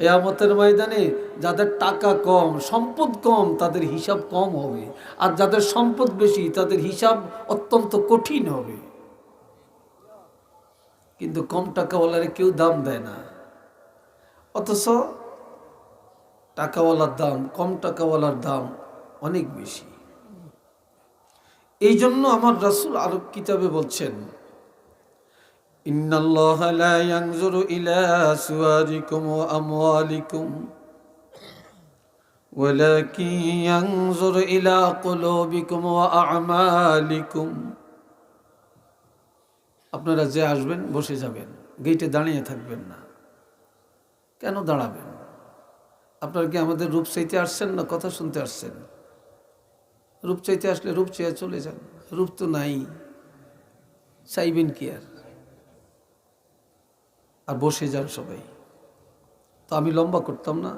কেয়ামতের ময়দানে যাদের টাকা কম, সম্পদ কম, তাদের হিসাব কম হবে। আর যাদের সম্পদ বেশি, তাদের হিসাব অত্যন্ত কঠিন হবে। কিন্তু কম টাকাওয়ালারে কেউ দাম দেয় না। অথচ টাকাওয়ালার দাম, কম টাকাওয়ালার দাম অনেক বেশি। এই জন্য আমার রাসুল আরও কিতাবে বলছেন ইন্নাল্লাহ লা ইয়ানজুরু ইলা সুওয়ারিকুম ওয়া আমওয়ালিকুম ولكن ينظر إلى قلوبكم وأعمالكم আপনারা যে আসবেন বসে যাবেন গেটে দাঁড়িয়ে থাকবেন না কেন দাঁড়াবেন আপনারা কি আমাদের রূপ চাইতে আসছেন না কথা শুনতে আসছেন রূপ চাইতে আসলে রূপ চেয়ে চলে যান রূপ তো নাই চাইবেন কি আর আর বসে যান সবাই। তো আমি লম্বা করতাম না,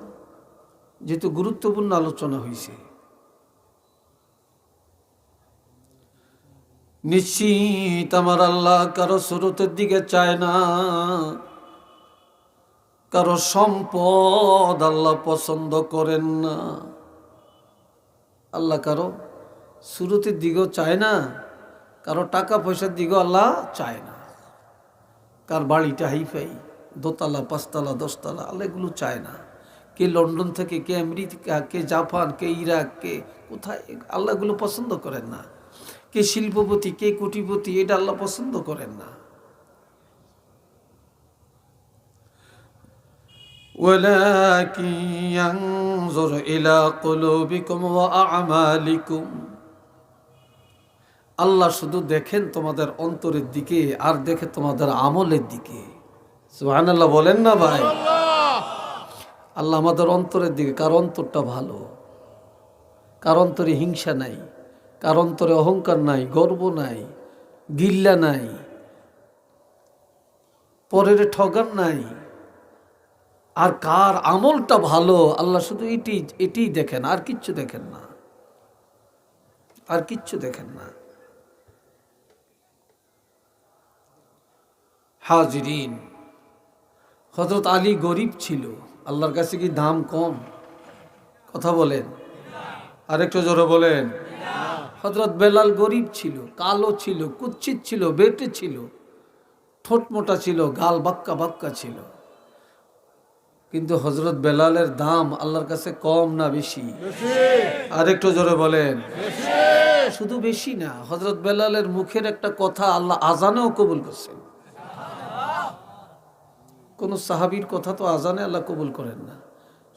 যেহেতু গুরুত্বপূর্ণ আলোচনা হয়েছে নিশ্চিত আমার আল্লাহ কারও স্রোতের দিকে চায় না, কারও সম্পদ আল্লাহ পছন্দ করেন না। আল্লাহ কারও শুরুতের দিকেও চায় না, কারও টাকা পয়সার দিকেও আল্লাহ চায় না। কার বাড়িটা হাইফাই দোতলা পাঁচতলা দশতলা আল্লাহ এগুলো চায় না কে লন্ডন থেকে কে আমেরিকা কে জাপান কে ইরাক কে কোথায় আল্লাহ এগুলো পছন্দ করেন না কে শিল্পপতি কে কোটিপতি এটা আল্লাহ পছন্দ করেন না ولكن ينظر إلى قلوبكم وأعمالكم আল্লাহ শুধু দেখেন তোমাদের অন্তরের দিকে আর দেখে তোমাদের আমলের দিকে। সুবহানাল্লাহ বলেন না ভাই। আল্লাহ আমাদের অন্তরের দিকে কার অন্তরটা ভালো? কার অন্তরে হিংসা নাই? কার অন্তরে অহংকার নাই? গর্ব নাই? গিল্লা নাই? পরের ঠগান নাই? আর কার আমলটা ভালো? আল্লাহ শুধু এটি এটিই দেখেন আর কিচ্ছু দেখেন না। আর কিচ্ছু দেখেন না। হাজরিন। হজরত আলী গরিব ছিল আল্লাহর কাছে কি দাম কম? কথা বলেন। আরেকটু জোরে বলেন। হজরত বেলাল গরিব ছিল কালো ছিল কুচ্ছিত ছিল বেটে ছিল ঠোঁট মোটা ছিল গাল বাক্কা বাক্কা ছিল। কিন্তু হজরত বেলালের দাম আল্লাহর কাছে কম না বেশি? আরেকটু জোরে বলেন। শুধু বেশি না হজরত বেলালের মুখের একটা কথা আল্লাহ আজানেও কবুল করছেন। কোন সাহাবির কথা তো আজানে আল্লাহ কবুল করেন না।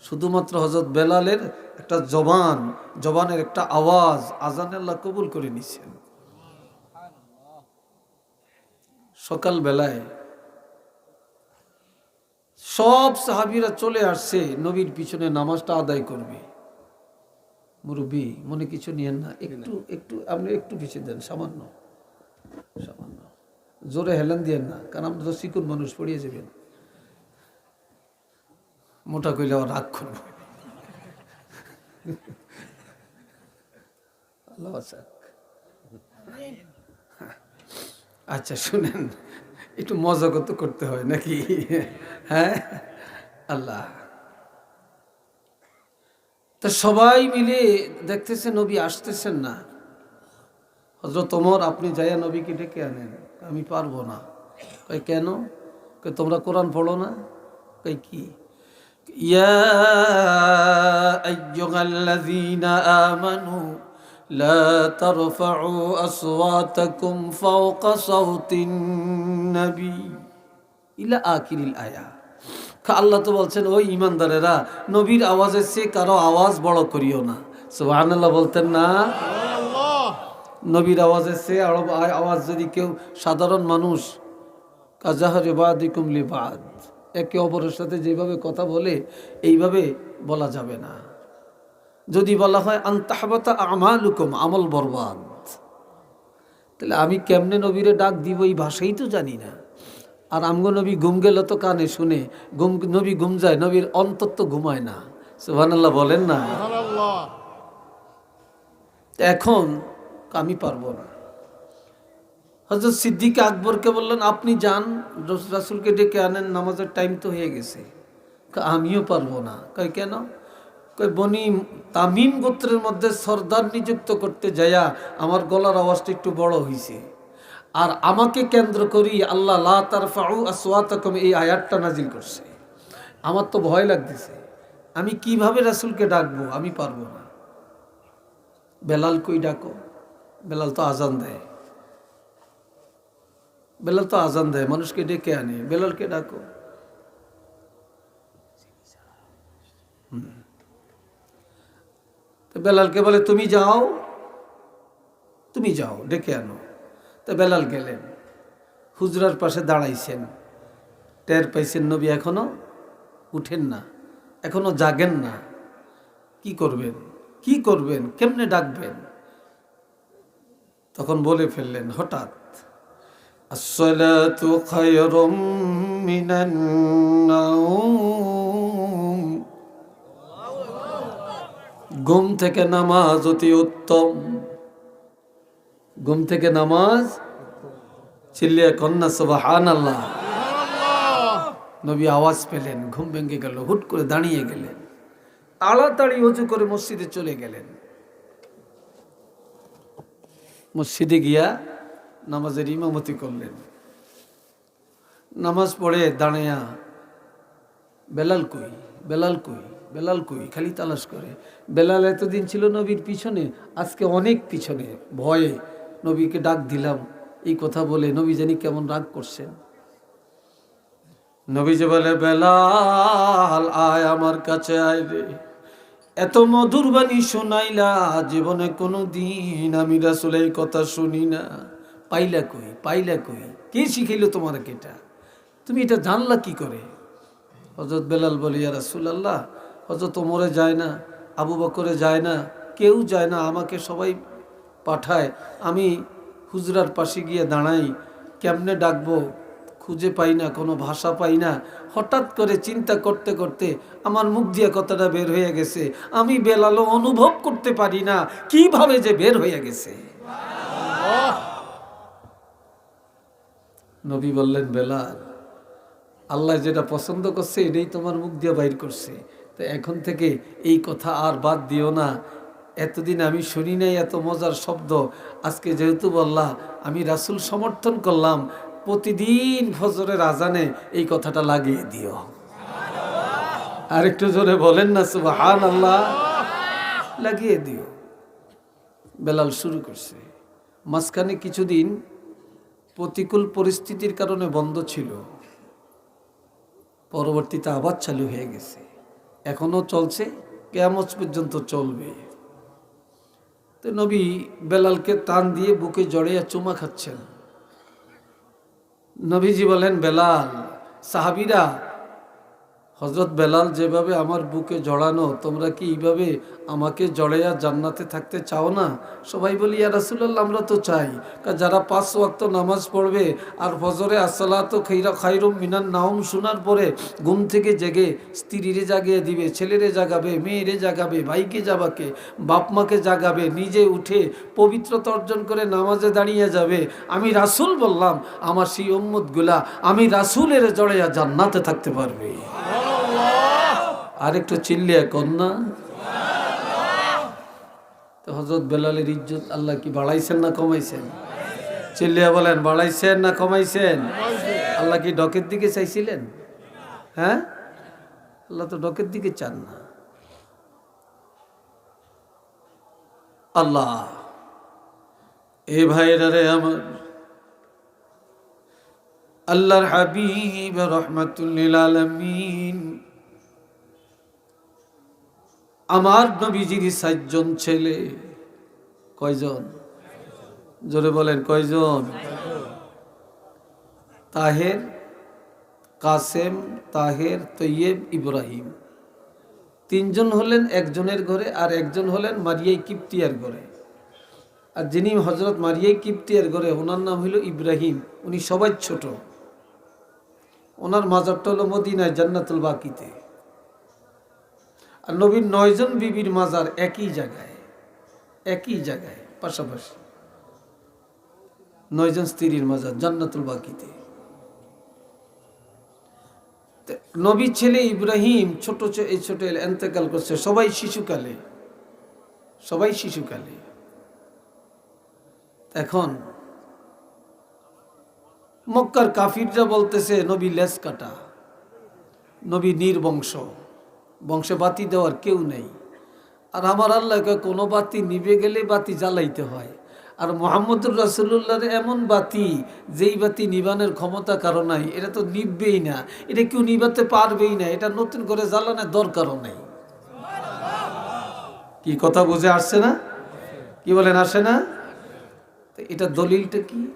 শুধুমাত্র হজরত বেলালের একটা জবান, জবানের একটা আওয়াজ আজানে আল্লাহ কবুল করে নিছেন। সকাল বেলায় সব সাহাবিরা চলে আসছে, নবীর পিছনে নামাজটা আদায় করবে। মুরব্বী, মনে কিছু নিয়েন না, একটু একটু, আপনি একটু পিছিয়ে দেন, সামান্য সামান্য। জোরে হেলেন দিয়েন না, কারণ আমরা তো চিকুন মানুষ, পড়িয়ে যাবেন। মোটা কইলে রাগ করব। আচ্ছা শুনেন, একটু মজা কত করতে হয় নাকি? হ্যাঁ? আল্লাহ। তা সবাই মিলে দেখতেছে নবী আসতেছেন না। হজরত তোমার আপনি যাইয়া নবীকে ডেকে আনেন। আমি পারব না। কই কেন? কই তোমরা কোরআন পড়ো না? কই কি? ইয়া আইয়ুহাল্লাযীনা আমানু لا ترفعوا أصواتكم فوق صوت النبي إلى آخر الآية আল্লাহ তো বলছেন ওই ইমানদারেরা নবীর আওয়াজের চেয়ে কারো আওয়াজ বড় করিও না সুবহানাল্লাহ বলতেন না নবীর আওয়াজের চেয়ে আরো আওয়াজ যদি কেউ সাধারণ মানুষ কাজাহরে বাদিকুম লিবাদ একে অপরের সাথে যেভাবে কথা বলে এইভাবে বলা যাবে না। যদি বলা হয় আন্তাহবাতা আমালুকুম আমল বরবাদ। তাহলে আমি কেমনে নবীরে ডাক দিব এই ভাষাই তো জানি না। আর আমগো নবী ঘুম গেল তো কানে শুনে ঘুম নবী ঘুম যায় নবীর অন্তর তো ঘুমায় না। সুবহানাল্লাহ বলেন না? এখন আমি পারব না। হজরত সিদ্দিক আকবরকে বললেন, আপনি যান রাসুলকে ডেকে আনেন, নামাজের টাইম তো হয়ে গেছে। আমিও পারব না। কয়, কেন? কয়, বনি তামিম গোত্রের মধ্যে সর্দার নিযুক্ত করতে যায়া আমার গলার আওয়াজটা একটু বড় হয়েছে আর আমাকে কেন্দ্র করি আল্লাহ লা তারফাউ আসওয়াতাকুম, এই আয়াতটা নাজিল করছে। আমার তো ভয় লাগতেছে, আমি কীভাবে রাসুলকে ডাকবো? আমি পারব না। বেলাল কই ডাকো? বেলাল তো আজান দেয়। বেলাল তো আজান দেয়, মানুষকে ডেকে আনে। বেলালকে ডাকো। বেলালকে বলে, তুমি যাও তুমি যাও, ডেকে আনো। তো বেলাল গেলেন। হুজরার পাশে দাঁড়াইছেন। টের পাইছেন, নবী এখনও উঠেন না, এখনও জাগেন না। কি করবেন? কি করবেন? কেমনে ডাকবেন? তখন বলে ফেললেন, হঠাৎ الصلاة خير من النوم ঘুম থেকে নামাজ অতি উত্তম ঘুম থেকে নামাজ চিল্লিয়া কন্যা সুবাহান আল্লাহ নবী আওয়াজ পেলেন ঘুম ভেঙে গেল হুট করে দাঁড়িয়ে গেলেন তাড়াতাড়ি উঁচু করে মসজিদে চলে গেলেন মসজিদে গিয়া নামাজের ইমামতি করলেন। নামাজ পড়ে দাঁড়াইয়া বেলাল কই বেলাল কই বেলাল কই, খালি তালাশ করে। বেলাল এতদিন ছিল নবীর পিছনে, আজকে অনেক পিছনে। ভয়ে নবীকে ডাক দিলাম, এই কথা বলে নবী জানি কেমন রাগ করছেন। নবী যে বলে, বেলাল, আয় আমার কাছে আয় রে। এত মধুর বাণী শোনাইলা, জীবনে কোনো দিন আমি রাসুল এই কথা শুনি না। পাইলা কই পাইলা কই? কে শিখাইল তোমার এটা? তুমি এটা জানলা কি করে? হজরত বেলাল বলি, ইয়া রাসুল আল্লাহ হজরত ওমরে যায় না, আবু বকরে যায় না, কেউ যায় না, আমাকে সবাই পাঠায়, আমি হুজরার পাশে গিয়ে দাঁড়াই, কেমনে ডাকবো? খুঁজে পাই না, কোনো ভাষা পাই না। হঠাৎ করে চিন্তা করতে করতে আমার মুখ দিয়ে কথাটা বের হয়ে গেছে, আমি বেলালও অনুভব করতে পারি না, কীভাবে যে বের হয়ে গেছে? নবী বললেন বেলাল আল্লাহ যেটা পছন্দ করছে এটাই তোমার মুখ দিয়ে বাইর করছে। তো এখন থেকে এই কথা আর বাদ দিও না। এতদিন আমি শুনি নাই এত মজার শব্দ। আজকে যেহেতু বললা আমি রাসুল সমর্থন করলাম, প্রতিদিন ফজরের আজানে এই কথাটা লাগিয়ে দিও। আর একটু জোরে বলেন না সুবাহান আল্লাহ লাগিয়ে দিও। বেলাল শুরু করছে। মাঝখানে কিছুদিন প্রতিকূল পরিস্থিতির কারণে বন্ধ ছিল। পরবর্তীতে আবার চালু হয়ে গেছে। এখনও চলছে, কেয়ামত পর্যন্ত চলবে। তো নবী বেলালকে টান দিয়ে বুকে জড়িয়ে চুমা খাচ্ছেন। নবীজি বলেন, বেলাল, সাহাবিরা হজরত বেলাল যেভাবে আমার বুকে জড়ানো, তোমরা কি এইভাবে আমাকে জড়াইয়া জান্নাতে থাকতে চাও না? সবাই বলি, ইয়া রাসুল্লাহ আমরা তো চাই। কারণ যারা পাঁচ ওয়াক্ত নামাজ পড়বে আর ফজরে আসসালাত খৈরা খাইরুম মিনান নাম শোনার পরে ঘুম থেকে জেগে স্ত্রীরে জাগিয়ে দিবে, ছেলেরে জাগাবে, মেয়েরে জাগাবে, ভাইকে যাবাকে বাপ মাকে জাগাবে, নিজে উঠে পবিত্রতা অর্জন করে নামাজে দাঁড়িয়ে যাবে। আমি রাসুল বললাম, আমার সেই উম্মতগুলা আমি রাসুলের জড়াইয়া জান্নাতে থাকতে পারবে। আরেকটু চিল্লিয়া কন্যা হজরত বেলালের ইজ্জত আল্লাহ কি বাড়াইছেন না কমাইছেন? চিল্লিয়া বলেন, বাড়াইছেন না কমাইছেন? আল্লাহ কি ডকের দিকে চাইছিলেন? হ্যাঁ? আল্লাহ তো ডকের দিকে চান না। আল্লাহ, এ ভাইরা রে আমার। আল্লাহর হাবিব রহমাতুল্লিল আলমিন। আমার নবীজির সাতজন ছেলে। কয়জন? জোরে বলেন, কয়জন? তাহের, কাসেম, তাহের, তৈয়েব, ইব্রাহিম। তিনজন হলেন একজনের ঘরে আর একজন হলেন মারিয়াই কিপ্তিয়ার ঘরে। আর যিনি হজরত মারিয়াই কিপ্তিয়ার ঘরে, ওনার নাম হইল ইব্রাহিম। উনি সবাই ছোট। ওনার মাজারটা হলো মদিনায় জান্নাতুল বাকিতে। আর নবীর নয়জন বিবির মাজার একই জায়গায় একই জায়গায়, পাশাপাশি। নয়জন স্ত্রীর মাজার জান্নাতুল বাকিতে। তো নবীর ছেলে ইব্রাহিম ছোট এই ছোট এন্তেকাল করছে, সবাই শিশুকালে সবাই শিশুকালে। এখন মক্কার কাফিররা বলতেছে, নবী লেস কাটা, নবী নির্বংশ। বংশে বাতি দেওয়ার কেউ নেই। আর আমার আল্লাহকে কোনো বাতি নিভে গেলে বাতি জ্বালাইতে হয়। আর মোহাম্মদুর রাসুল্লাহর এমন বাতি, যেই বাতি নিবানের ক্ষমতা কারও নাই, এটা তো নিববেই না। এটা কেউ নিবাতে পারবেই না। এটা নতুন করে জ্বালানোর দরকারও নেই। কি কথা বুঝে আসছে না? কি বলেন, আসে না? এটা দলিলটা কি?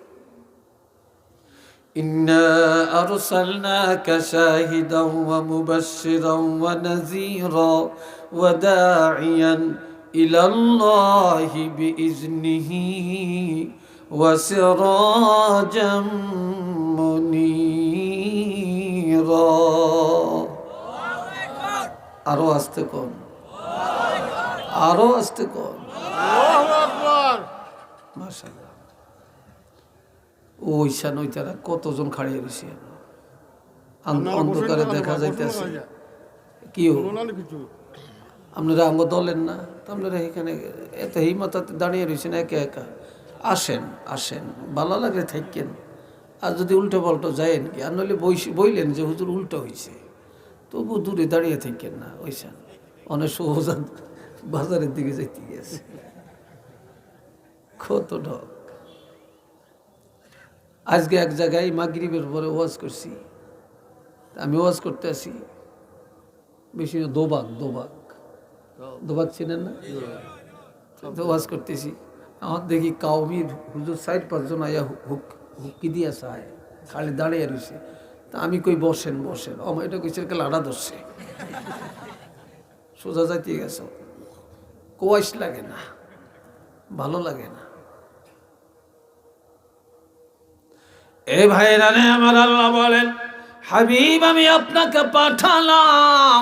إنا أرسلناك شاهدا ومبشرا ونذيرا وداعيا إلى الله بإذنه وسراجا منيرا আরো আসতে কোন আরো আসতে কোন মাশাআল্লাহ ওই শান ওই তারা কতজন খাড়িয়ে রয়েছে? অন্ধকারে দেখা যাইতেছে। কি আপনারা আঙ্গ দলেন না? আপনারা এখানে এত হিমতাতে দাঁড়িয়ে রয়েছেন একা একা? আসেন আসেন ভালো লাগে থাকেন। আর যদি উল্টো পাল্টো যায়েন কি? আর নইলে বইলেন যে হুজুর উল্টো হয়েছে তবু দূরে দাঁড়িয়ে থাকেন না ওইসান অনেক সহজান বাজারের দিকে যাইতে গেছে। কত ঢক আজকে এক জায়গায় মাগরিবের পরে ওয়াজ করছি। আমি ওয়াজ করতে আসি। বেশি দোবাক দোবাক দোবাক চিনেন না? ওয়াজ করতেছি। আমার দেখি কাউমির হুজুর সাইড পাঁচজন আয়া হুক হুকি দিয়া চায়, খালি দাঁড়িয়ে রয়েছে তা আমি কই, বসেন বসেন। আমার এটা কইছে লাড়া ধরছে? সোজা যাইতে গেছ। কোয়াইশ লাগে না, ভালো লাগে না। এ ভাইরানে আমার আল্লাহ বলেন, হাবিব, আমি আপনাকে পাঠালাম।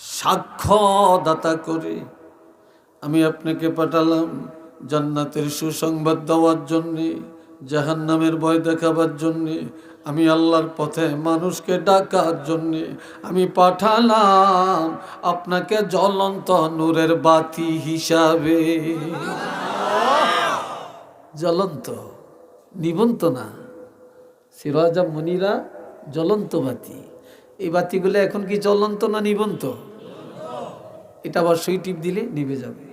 সাক্ষ্যদাতা করে আমি আপনাকে পাঠালাম জান্নাতের সুসংবাদ দেওয়ার জন্যে, জাহান্নামের ভয় দেখাবার জন্যে, আমি আল্লাহর পথে মানুষকে ডাকার জন্যে আমি পাঠালাম আপনাকে জ্বলন্ত নূরের বাতি হিসাবে। জ্বলন্ত? নিবন্ত না সিরাজা মনিরা জ্বলন্ত বাতি। এই বাতিগুলো এখন কি জ্বলন্ত না নিবন্ত? এটা আবার সুই টিপ দিলে নিভে যাবে।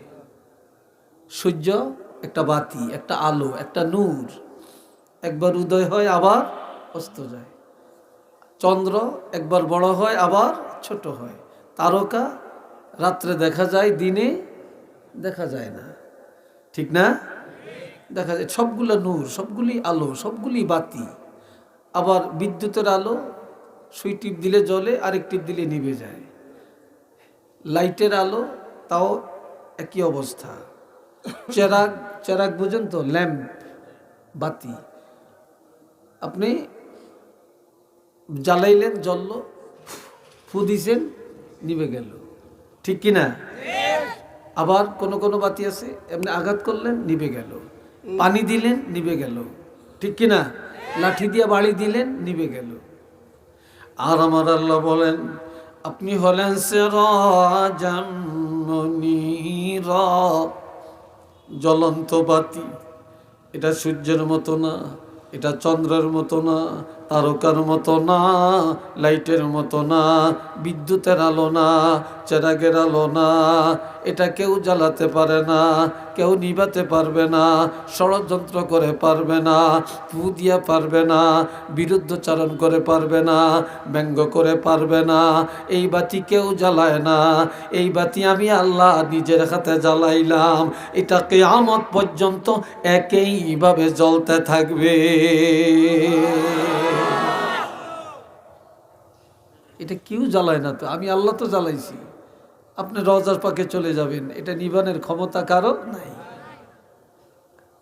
সূর্য একটা বাতি, একটা আলো, একটা নূর। একবার উদয় হয়, আবার অস্ত যায়। চন্দ্র একবার বড় হয়, আবার ছোট হয়। তারকা রাত্রে দেখা যায়, দিনে দেখা যায় না। ঠিক না? দেখা যায় সবগুলো নূর সবগুলি আলো সবগুলি বাতি। আবার বিদ্যুতের আলো সুই টিপ দিলে জ্বলে আরেক টিপ দিলে নিভে যায়। লাইটের আলো তাও একই অবস্থা। চেরাগ চেরাগ বুঝেন তো ল্যাম্প বাতি। আপনি জ্বালাইলেন জ্বলল ফু দিছেন নিভে গেল। ঠিক কি না আবার কোনো কোনো বাতি আছে এমনি আঘাত করলেন নিভে গেল। পানি দিলেন নিবে গেল। ঠিক কিনা? লাঠি দিয়ে বাড়ি দিলেন নিবে গেল। আর আমার আল্লাহ বলেন, আপনি হলেন সে র জ্বলন্ত বাতি, এটা সূর্যের মতো না, এটা চন্দ্রের মতো না তারকার মতো না, লাইটের মতো না, বিদ্যুতের আলো না, চেরাগের আলো না। এটা কেউ জ্বালাতে পারে না, কেউ নিভাতে পারবে না, ষড়যন্ত্র করে পারবে না পু দিয়া পারবে না, বিরুদ্ধচারণ করে পারবে না, ব্যঙ্গ করে পারবে না। এই বাতি কেউ জ্বালায় না, এই বাতি আমি আল্লাহ নিজের হাতে জ্বালাইলাম। এটা কেয়ামত পর্যন্ত একইভাবে জ্বলতে থাকবে। এটা কেউ জ্বালায় না তো। আমি আল্লাহ তো জ্বালাইছি। আপনি রজার পাকে চলে যাবেন। এটা নিবানের ক্ষমতা কারও নাই।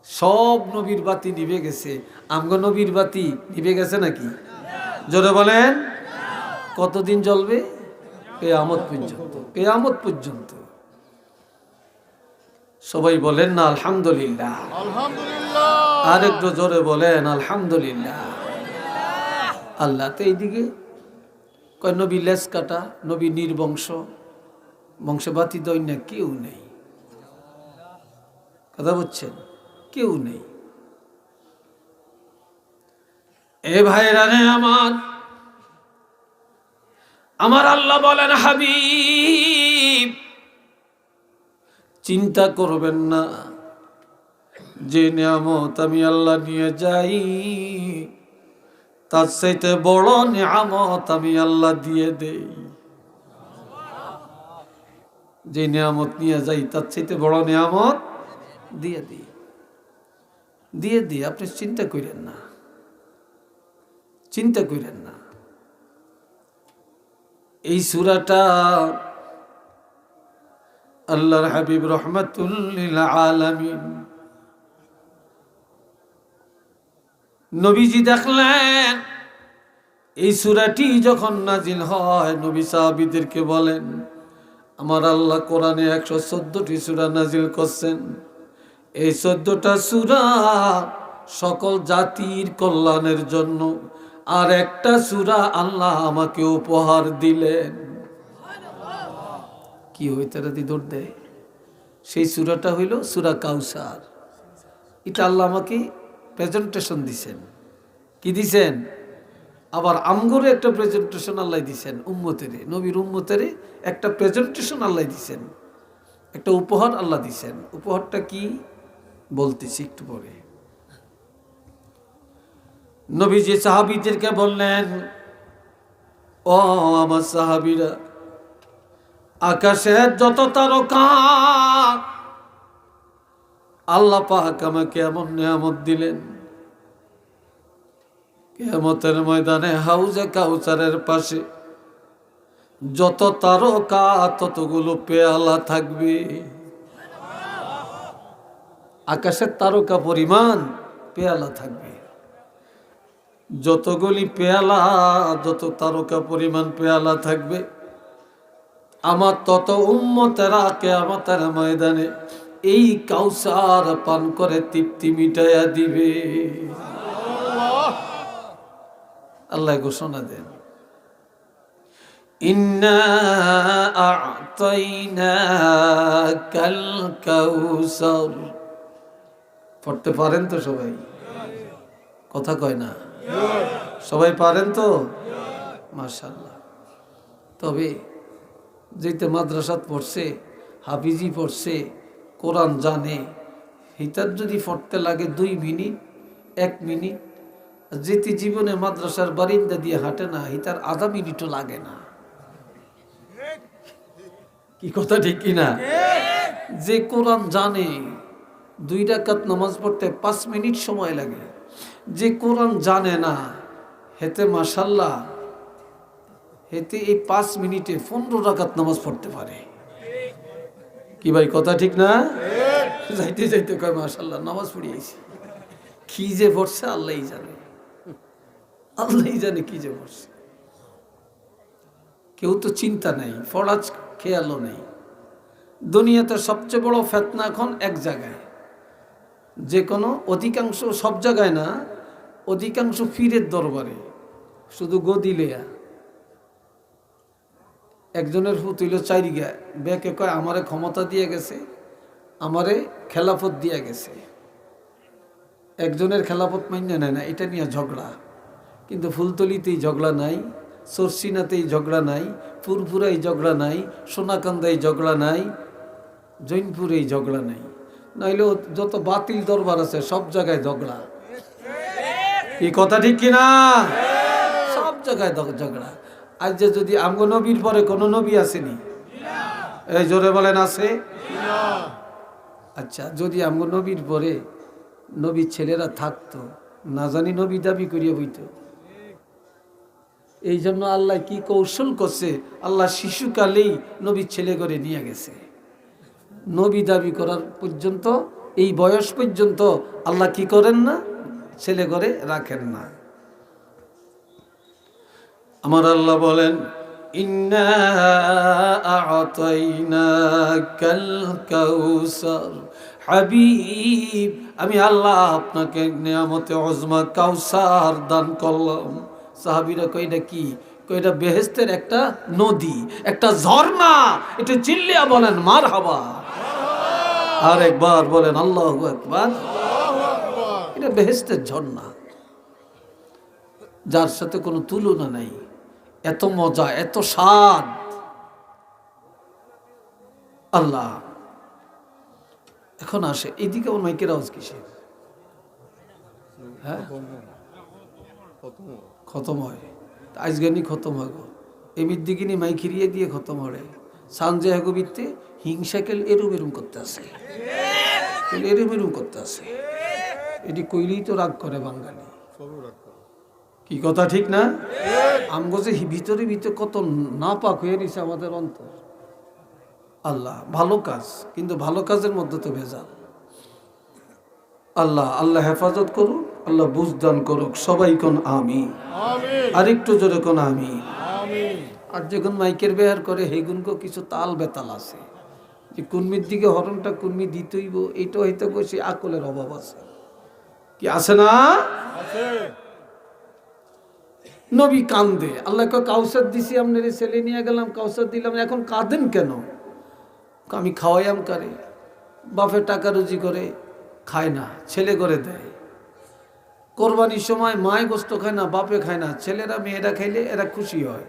সব নবীর বাতি নিভে গেছে। আমগো নবীর বাতি নিভে গেছে নাকি? জোরে বলেন। কতদিন জ্বলবে? কেয়ামত পর্যন্ত। কেয়ামত পর্যন্ত। সবাই বলেন না আলহামদুলিল্লাহ। আলহামদুলিল্লাহ। আর একটু জোরে বলেন আলহামদুলিল্লাহ। আল্লাহ তো এইদিকে কয়, নবী লেস কাটা, নবী নির্বংশ, বংশবাতি দৈন্য কেউ নেই। কথা বলছেন, কেউ নেই। এ ভাইরা রে আমার আমার আল্লাহ বলেন, হাবিব, চিন্তা করবেন না, যে নিয়ামত আমি আল্লাহ নিয়ে যাই তার সাথে বড় নিয়ামত আমি আল্লাহ দিয়ে দেই। যে নিয়ামত নিয়ে যাই, তার চাইতে বড় নিয়ামত দিয়ে দিই। দিয়ে দিই, আপনি চিন্তা করেন না। চিন্তা করেন না। এই সুরাটা আল্লাহর হাবিব রহমতুল্লিল আলমিন নবীজি দেখলেন, এই সুরাটি যখন নাজিল হয়, নবী সাহাবিদেরকে বলেন, আমার আল্লাহ কোরআনে একশো চোদ্দটি সুরা নাজিল করছেন। এই চোদ্দটা সুরা সকল জাতির কল্যাণের জন্য আর একটা সুরা আল্লাহ আমাকে উপহার দিলেন। কি হইতে রাতি দৌড় দেয় সেই সুরাটা হইল সুরা কাউসার। এটা আল্লাহ আমাকে প্রেজেন্টেশন দিছেন। কি দিছেন? আবার আমগরে একটা প্রেজেন্টেশন আল্লাহ দিছেন, উম্মতেরে, নবীর উম্মতেরে একটা প্রেজেন্টেশন আল্লাহ দিছেন। একটা উপহার আল্লাহ দিছেন। উপহারটা কি? বলতেছি একটু পরে। নবীজি সাহাবিদেরকে বললেন, ও আমার সাহাবিরা, আকাশের যত তারকা আল্লাহ পাক আমাকে এমন নিয়ামত দিলেন। কেমতের ময়দানে হাউজে কাউচারের পাশে যত তারকা, ততগুলো পেয়ালা থাকবে। আকাশের তারকা পরিমাণ পেয়ালা থাকবে। যতগুলি পেয়ালা, যত তারকা পরিমাণ পেয়ালা থাকবে, আমার তত উম্মতেরা কেয়ামতের ময়দানে এই কাউসার পান করে তৃপ্তি মিটাইয়া দিবে। আল্লাহ ঘোষণা দেন। পড়তে পারেন তো সবাই? কথা কয় না? সবাই পারেন তো? মাশাল্লাহ তবে যেতে মাদ্রাসাত পড়ছে, হাফিজি পড়ছে কোরআন জানে হিতার যদি পড়তে লাগে দুই মিনিট, এক মিনিট যেতে জীবনে মাদ্রাসার বারিন্দা দিয়ে হাঁটে না, হিতার আধা মিনিটও লাগে না। কি কথা ঠিক কিনা যে কোরআন জানে, দুই রাকাত নামাজ পড়তে পাঁচ মিনিট সময় লাগে। যে কোরআন জানে না, হেতে মাসাল্লাহ হেতে এই পাঁচ মিনিটে পনেরো রাকাত নামাজ পড়তে পারে। কি ভাই, কথা ঠিক না? যাইতে যাইতে কয় মাসাল্লাহ নামাজ পড়িয়েছি কি যে পড়ছে, আল্লাহই জানে। আল্লাহই জানে কি যে পড়ছে। কেউ তো চিন্তা নেই, ফরাজ খেয়ালও নেই। দুনিয়াতে সবচেয়ে বড় ফেতনা এখন এক জায়গায়। যে কোনো, অধিকাংশ সব জায়গায় না, অধিকাংশ ফিরের দরবারে। শুধু গদিলেয়া একজনের ফুতুইল চারিগা বেকে কয়, আমারে ক্ষমতা দিয়ে গেছে, আমারে খেলাফত দিয়ে গেছে। একজনের খেলাফত মান্য নেয় না, এটা নিয়ে ঝগড়া। কিন্তু ফুলতলিতেই ঝগড়া নাই, সরসিনাতেই ঝগড়া নাই, পুরপুরাই ঝগড়া নাই সোনাকান্দাই ঝগড়া নাই, জৈনপুরেই ঝগড়া নাই। নাইলেও যত বাতিল দরবার আছে, সব জায়গায় ঝগড়া। এই কথা ঠিক কিনা? সব জায়গায় ঝগড়া। আজ যে যদি আমগো নবীর পরে কোনো নবী আসেনি? এই জোরে বলেন, আছে? আচ্ছা যদি আমগো নবীর পরে নবীর ছেলেরা থাকতো, না জানি নবী দাবি করিয়া বইতো। এই জন্য আল্লাহ কি কৌশল করছে? আল্লাহ শিশুকালেই নবীর ছেলে করে নিয়ে গেছে। নবী দাবি করার পর্যন্ত, এই বয়স পর্যন্ত আল্লাহ কি করেন না? ছেলে করে রাখেন না। আমার আল্লাহ বলেন হাবিব। আমি আল্লাহ আপনাকে নিয়ামতে অজমা কাউসার দান করলাম। সাহাবিরা কই না কি? কই এটা বেহেস্তের একটা নদী, একটা ঝর্ণা। একটু চিল্লিয়া বলেন মার হাবা আর একবার বলেন, আল্লাহ একবার এটা বেহেস্তের ঝর্ণা। যার সাথে কোনো তুলনা নাই। এত মজা, এত স্বাদ। আল্লাহ। এখন আসে এইদিকে আমার মাইকের আওয়াজ কিসের? হ্যাঁ? খতম হয়। আজগানি খতম হয় গো। এমির দিকে নি মাই খিরিয়ে দিয়ে খতম হয় সানজে হাগো বিত্তে হিংসাকেল এরুম এরুম করতে আসে। এরুম এরুম করতে আসে। এটি কইলেই তো রাগ করে বাঙালি। কি কথা ঠিক না? আমগো যে ভিতরে ভিতরে কত না পাক হয়ে নিছে আমাদের অন্তর। আল্লাহ ভালো কাজ কিন্তু ভালো কাজের মধ্যে তো ভেজাল। আল্লাহ আল্লাহ হেফাজত করুক আল্লাহ বুঝদান করুক সবাই কোন আমি আর একটু জোরে কোন আমি আর যখন মাইকের বেহার করে হেগুনকো কিছু তাল বেতাল আছে। যে কুর্মির দিকে হরণটা কুর্মি দিতেইব এইটা হয়তো কইছে আকলের অভাব আছে। কি আছে না? নবী কান্দে। আল্লাহ কয় কাউসার দিছি আপনার, ছেলে নিয়ে গেলাম কাউসার দিলাম, এখন কাঁদেন কেন? আমি খাওয়াইয়াম কারে? বাপে টাকা রুজি করে খায় না, ছেলে করে দেয়। কোরবানির সময় মায় গোস্ত খায় না, বাপে খায় না, ছেলেরা মেয়েরা খাইলে এরা খুশি হয়।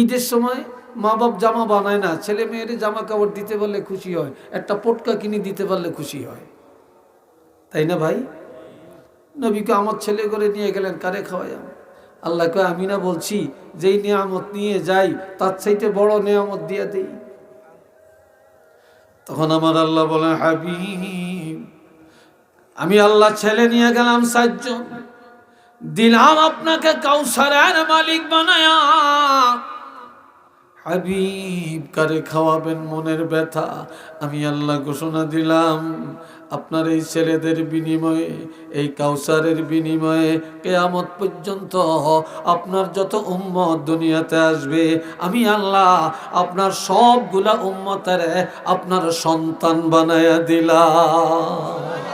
ঈদের সময় মা বাপ জামা বানায় না, ছেলে মেয়েরে জামা কাপড় দিতে পারলে খুশি হয়, একটা পটকা কিনে দিতে পারলে খুশি হয়। তাই না ভাই? নবীকে আমার ছেলে করে নিয়ে গেলেন, কারে খাওয়াইয়াম? আল্লাহকে আমি না বলছি, যেই নিয়ামত নিয়ে যাই, তার চাইতে বড় নিয়ামত দিয়ে দেই। তখন আমার আল্লাহ বলে হাবিব, আমি আল্লাহ ছেলে নিয়ে গেলাম সাতজন। দিলাম আপনাকে কাউসারের মালিক বানায়া। হাবিব, কারে খাওয়াবেন মনের ব্যথা? আমি আল্লাহ ঘোষণা দিলাম আপনার এই ছেলেদের বিনিময়ে, এই কাউসারের বিনিময়ে কেয়ামত পর্যন্ত আপনার যত উম্মত দুনিয়াতে আসবে, আমি আল্লাহ আপনার সবগুলা উম্মতারে আপনার সন্তান বানায়া দিলাম।